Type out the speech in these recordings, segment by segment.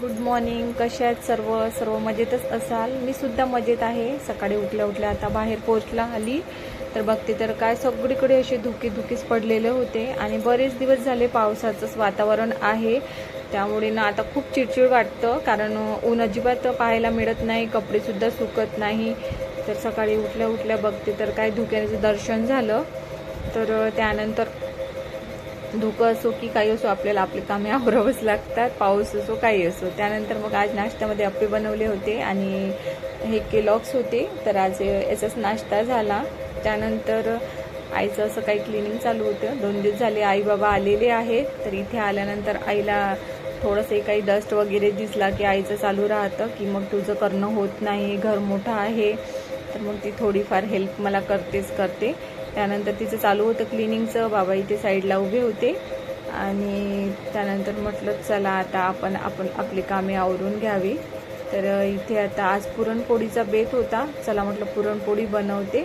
Good morning कशा आहेत सर्व? सर्व मजेतच असाल? मी सुद्धा मजेत आहे. सकाळी उठल्या उठल्या आता बाहेर पोचला आली तर बघते तर काय सगळीकडे असे धुके धुकेच पडलेले होते. आणि बरेच दिवस झाले पावसाचंच वातावरण आहे. त्यामुळे ना आता खूप चिडचिड वाटतं. कारण ऊन अजिबात पाहायला मिळत नाही. कपडेसुद्धा सुकत नाही. तर सकाळी उठल्या उठल्या बघते तर काय धुक्याचं दर्शन झालं. तर त्यानंतर धुकं असो की काही असो आपल्याला आपली कामे आवरावंच लागतात पाऊस असो काही असो. त्यानंतर मग आज नाश्त्यामध्ये अप्पे बनवले होते आणि हे केलॉक्स होते. तर आज याचाच नाश्ता झाला. त्यानंतर आईचं असं काही क्लिनिंग चालू होतं. दोन दिवस झाले आई बाबा आलेले आहेत. तर इथे आल्यानंतर आईला थोडंसं काही डस्ट वगैरे दिसला की आईचं चालू राहतं की मग तुझं करणं होत नाही घर मोठं आहे. तर मग ती थोडीफार हेल्प मला करतेच करते. त्यानंतर तिचं चालू होतं क्लिनिंगचं. बाबा इथे साईडला उभे होते. आणि त्यानंतर म्हटलं चला आता आपण आपण आपली कामे आवरून घ्यावी. तर इथे आता आज पुरणपोळीचा बेत होता. चला म्हटलं पुरणपोळी बनवते.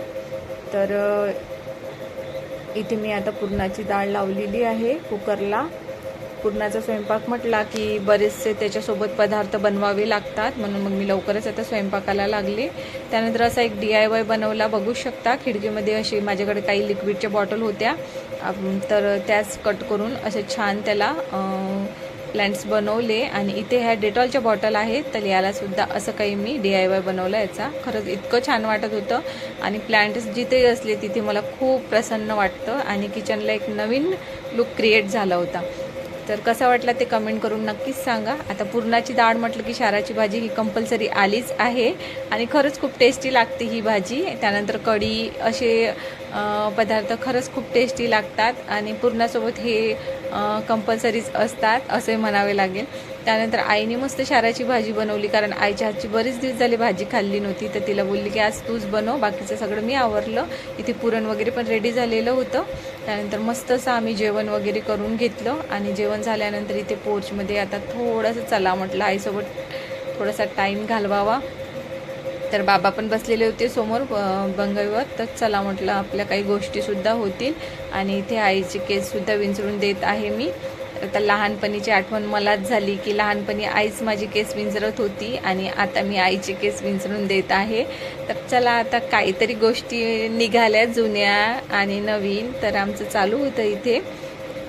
तर इथे मी आता पुरणाची डाळ लावलेली आहे कुकरला. पुरणाचा स्वयंपाक म्हटला की बरेचसे त्याच्यासोबत पदार्थ बनवावे लागतात म्हणून मग मी लवकरच आता स्वयंपाकाला लागले. त्यानंतर असा एक डी आय वाय बनवला बघू शकता. खिडकीमध्ये अशी माझ्याकडे काही लिक्विडच्या बॉटल होत्या. तर त्याच कट करून असे छान त्याला प्लॅन्ट्स बनवले. आणि इथे ह्या डेटॉलच्या बॉटल आहेत तर यालासुद्धा असं काही मी डी आय वाय बनवलं याचा. खरंच इतकं छान वाटत होतं. आणि प्लॅन्ट्स जिथे असले तिथे मला खूप प्रसन्न वाटतं. आणि किचनला एक नवीन लुक क्रिएट झाला होता. तर कसा वाटला ते कमेंट करून नक्कीच सांगा. आता पुरणाची डाळ म्हटलं की शाराची भाजी ही कंपल्सरी आलीच आहे. आणि खरंच खूप टेस्टी लागते ही भाजी. त्यानंतर कढी असे पदार्थ खरंच खूप टेस्टी लागतात. आणि पुरणासोबत हे कंपल्सरीच असतात असे म्हणावे लागेल. त्यानंतर आईने मस्त शाराची भाजी बनवली कारण आईच्या हातची बरीच दिवस झाली भाजी खाल्ली नव्हती. तर तिला बोलली की आज तूच बनव बाकीचं सगळं मी आवरलं. इथे पुरण वगैरे पण रेडी झालेलं होतं. त्यानंतर मस्त असं आम्ही जेवण वगैरे करून घेतलं आणि जेवण झाल्यानंतर इथे पोर्चमध्ये आता थोडंसं चला म्हटलं आईसोबत थोडासा टाईम घालवावा. तर बाबा पण बसलेले होते समोर बंगईवर तर चला म्हटलं आपल्या काही गोष्टीसुद्धा होतील. आणि इथे आईचे केससुद्धा विंचरून देत आहे मी. आता लहानपणीची आठवण मलाच झाली की लहानपणी आईच माझी केस विंचरत होती आणि आता मी आईची केस विंचरून देत आहे. तर चला आता काहीतरी गोष्टी निघाल्या जुन्या आणि नवीन तर आमचं चालू होतं इथे.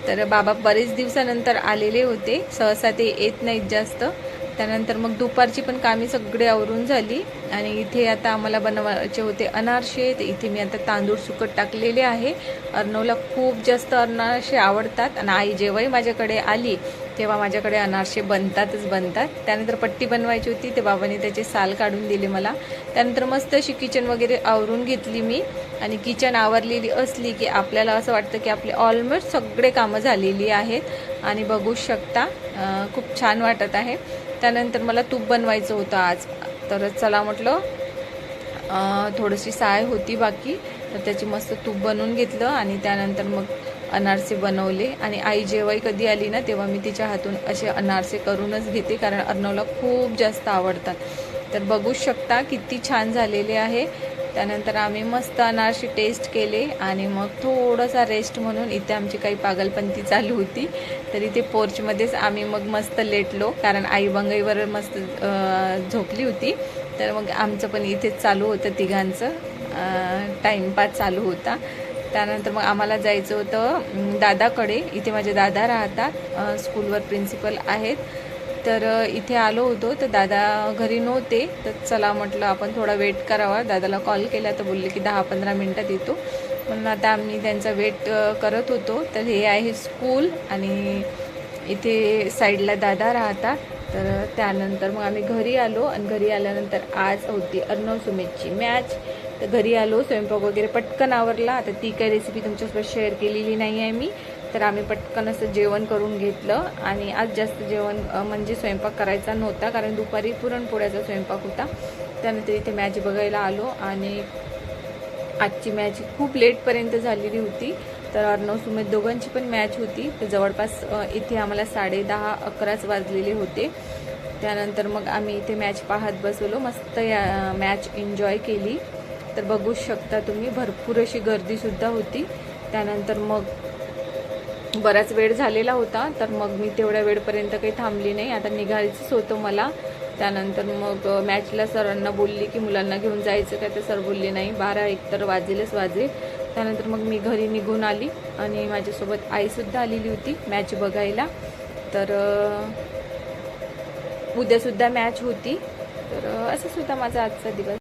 तर बाबा बरेच दिवसानंतर आलेले होते. सहसा ते येत नाहीत जास्त. त्यानंतर मग दुपारची पण कामे सगळे आवरून झाली. आणि इथे आता आम्हाला बनवायचे होते अनारसे तर इथे मी आता तांदूळ सुकट टाकलेले आहे. अर्णवला खूप जास्त अनारसे आवडतात. आणि आई जेव्हाही माझ्याकडे आली तेव्हा माझ्याकडे अनारसे बनतातच बनतात. त्यानंतर पट्टी बनवायची होती ते बाबाने त्याचे साल काढून दिले मला. त्यानंतर मस्त अशी किचन वगैरे आवरून घेतली मी. आणि किचन आवरलेली असली की आपल्याला असं वाटतं की आपले ऑलमोस्ट सगळे कामं झालेली आहेत. आणि बघू शकता खूप छान वाटत आहे. त्यानंतर मला तूप बनवायचं होतं आज. तर चला म्हटलं थोडीशी साय होती बाकी. तर त्याची मस्त तूप बनवून घेतलं आणि त्यानंतर मग अनारसे बनवले. आणि आई जेव्हाही कधी आली ना तेव्हा मी तिच्या हातून असे अनारसे करूनच घेते कारण अर्णवला खूप जास्त आवडतात. तर बघू शकता किती छान झालेले आहे. त्यानंतर आम्ही मस्त अनारशी टेस्ट केले आणि मग थोडासा रेस्ट म्हणून इथे आमची काही पागलपंती चालू होती. तर इथे पोर्चमध्येच आम्ही मग मस्त लेटलो कारण आई बंगईवर मस्त झोपली होती. तर मग आमचं पण इथेच चालू होतं तिघांचं. टाईमपास चालू होता. त्यानंतर मग आम्हाला जायचं होतं दादाकडे. इथे माझे दादा राहतात. स्कूलवर प्रिन्सिपल आहेत. तर इथे आलो होतो. तर दादा घरी नव्हते. तर चला म्हटलं आपण थोडा वेट करावा. दादाला कॉल केला तर बोलले की दहा पंधरा मिनटात येतो. म्हणून आता आम्ही त्यांचा वेट करत होतो. तर हे आहे स्कूल आणि इथे साईडला दादा राहतात तर त्यानंतर मग आम्ही घरी आलो आणि घरी आल्यानंतर आज होती अर्णव सुमेधची मॅच तर घरी आलो स्वयंपाक वगैरे पटकन आवरला. आता ती काही रेसिपी तुमच्यासोबत शेअर केलेली नाही आहे मी. तर आम्ही पटकन असं जेवण करून घेतलं आणि आज जास्त जेवण म्हणजे स्वयंपाक करायचा नव्हता कारण दुपारी पुरणपोळ्याचा स्वयंपाक होता. त्यानंतर इथे मॅच बघायला आलो आणि आजची मॅच खूप लेटपर्यंत झालेली होती. तर अर्णव सुमेध दोघांची पण मॅच होती. तर जवळपास इथे आम्हाला साडे दहा अकराच वाजलेले होते. त्यानंतर मग आम्ही इथे मॅच पाहत बसवलो मस्त या मॅच एन्जॉय केली. तर बघू शकता तुम्ही भरपूर अशी गर्दीसुद्धा होती. त्यानंतर मग बराच वेळ झालेला होता तर मग मी तेवढ्या वेळपर्यंत काही थांबली नाही. आता निघायचंच होतं मला. त्यानंतर मग मॅचला सरांना बोलली की मुलांना घेऊन जायचं काय तर सर बोलले नाही बारा एक तर वाजेलच वाजे त्यानंतर मग मी घरी निघून आली आणि माझ्यासोबत आईसुद्धा आलेली होती मॅच बघायला. तर उद्यासुद्धा मॅच होती. तर अं, असा सुद्धा माझा आजचा दिवस